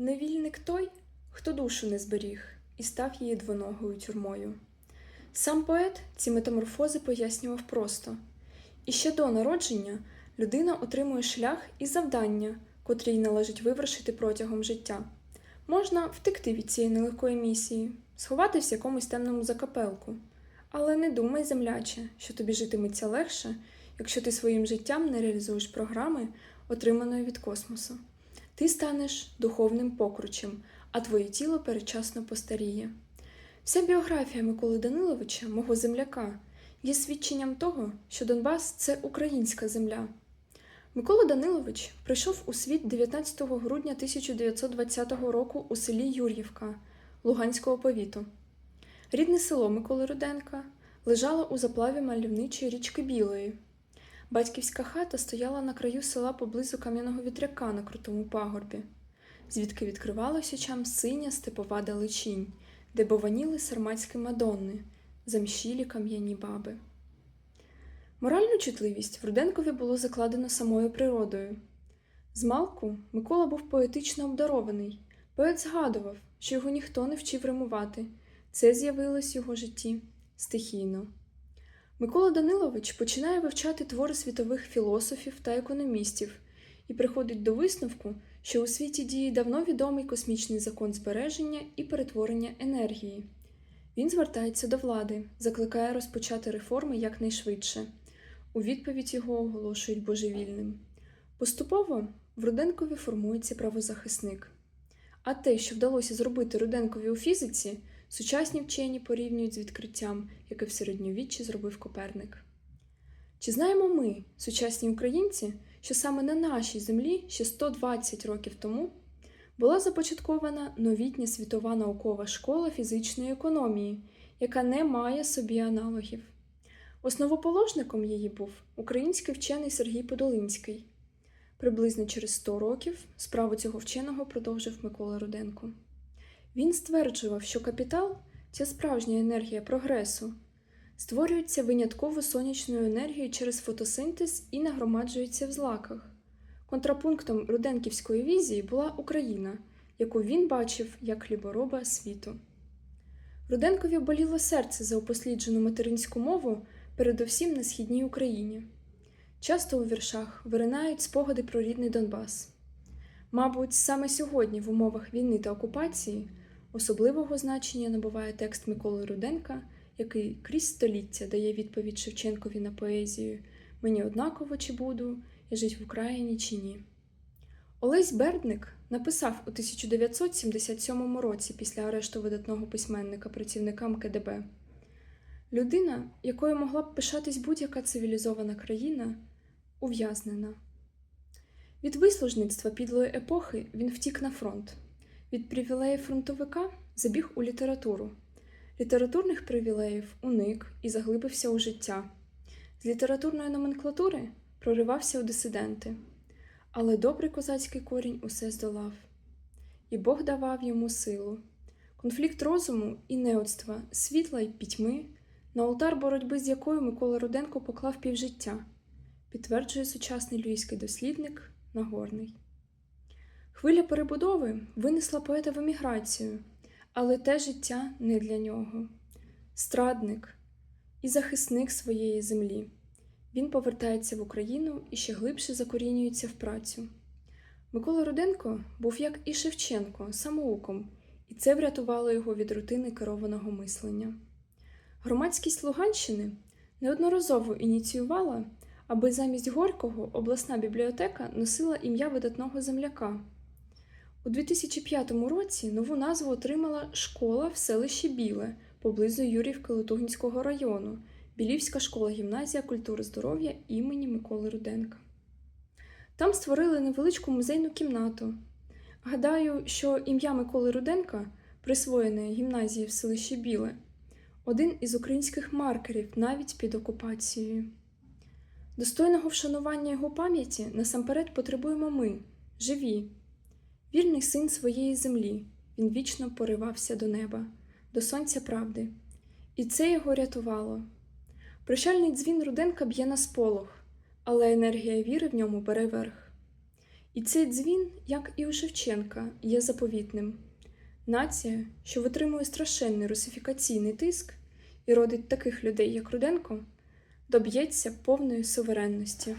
Невільник той, хто душу не зберіг і став її двоногою тюрмою. Сам поет ці метаморфози пояснював просто. І ще до народження людина отримує шлях і завдання, котрі й належить вивершити протягом життя. Можна втекти від цієї нелегкої місії, сховатись в якомусь темному закапелку. Але не думай, земляче, що тобі житиметься легше, якщо ти своїм життям не реалізуєш програми, отриманої від космосу. Ти станеш духовним покручем, а твоє тіло передчасно постаріє. Вся біографія Миколи Даниловича, мого земляка, є свідченням того, що Донбас це українська земля. Микола Данилович прийшов у світ 19 грудня 1920 року у селі Юр'ївка Луганського повіту. Рідне село Миколи Руденка лежало у заплаві мальовничої річки Білої. Батьківська хата стояла на краю села поблизу кам'яного вітряка на крутому пагорбі, звідки відкривалась очам синя степова далечінь, де бованіли сарматські мадонни, замщілі кам'яні баби. Моральну чутливість в Руденкові було закладено самою природою. Змалку Микола був поетично обдарований. Поет згадував, що його ніхто не вчив римувати. Це з'явилось в його житті стихійно. Микола Данилович починає вивчати твори світових філософів та економістів і приходить до висновку, що у світі діє давно відомий космічний закон збереження і перетворення енергії. Він звертається до влади, закликає розпочати реформи якнайшвидше. У відповідь його оголошують божевільним. Поступово в Руденкові формується правозахисник. А те, що вдалося зробити Руденкові у фізиці, сучасні вчені порівнюють з відкриттям, яке в середньовіччі зробив Коперник. Чи знаємо ми, сучасні українці, що саме на нашій землі ще 120 років тому була започаткована новітня світова наукова школа фізичної економії, яка не має собі аналогів. Основоположником її був український вчений Сергій Подолинський. Приблизно через 100 років справу цього вченого продовжив Микола Руденко. Він стверджував, що капітал ця справжня енергія прогресу, створюється винятково сонячною енергією через фотосинтез і нагромаджується в злаках. Контрапунктом Руденківської візії була Україна, яку він бачив як хлібороба світу. Руденкові боліло серце за упосліджену материнську мову, передовсім на східній Україні. Часто у віршах виринають спогади про рідний Донбас. Мабуть, саме сьогодні, в умовах війни та окупації, особливого значення набуває текст Миколи Руденка, який крізь століття дає відповідь Шевченкові на поезію Мені однаково чи буду я жить в Україні чи ні. Олесь Бердник написав у 1977 році після арешту видатного письменника працівникам КДБ Людина, якою могла б пишатись будь-яка цивілізована країна, ув'язнена. Від вислужництва підлої епохи він втік на фронт. Від привілеїв фронтовика забіг у літературу. Літературних привілеїв уник і заглибився у життя. З літературної номенклатури проривався у дисиденти. Але добрий козацький корінь усе здолав. І Бог давав йому силу. Конфлікт розуму і неоцтва, світла й пітьми, на алтар боротьби з якою Микола Руденко поклав півжиття, підтверджує сучасний львівський дослідник Нагорний. Хвиля перебудови винесла поета в еміграцію, але те життя не для нього. Страдник і захисник своєї землі. Він повертається в Україну і ще глибше закорінюється в працю. Микола Руденко був, як і Шевченко, самоуком, і це врятувало його від рутини керованого мислення. Громадськість Луганщини неодноразово ініціювала, аби замість Горького обласна бібліотека носила ім'я видатного земляка. У 2005 році нову назву отримала школа в селищі Біле поблизу Юрівки Литугінського району, Білівська школа-гімназія культури здоров'я імені Миколи Руденка. Там створили невеличку музейну кімнату. Гадаю, що ім'я Миколи Руденка, присвоєне гімназії в селищі Біле, один із українських маркерів навіть під окупацією. Достойного вшанування його пам'яті насамперед потребуємо ми, живі, вірний син своєї землі. Він вічно поривався до неба, до сонця правди, і це його рятувало. Прощальний дзвін Руденка б'є на сполох, але енергія віри в ньому бере верх. І цей дзвін, як і у Шевченка, є заповітним. Нація, що витримує страшенний русифікаційний тиск і родить таких людей, як Руденко, доб'ється повної суверенності.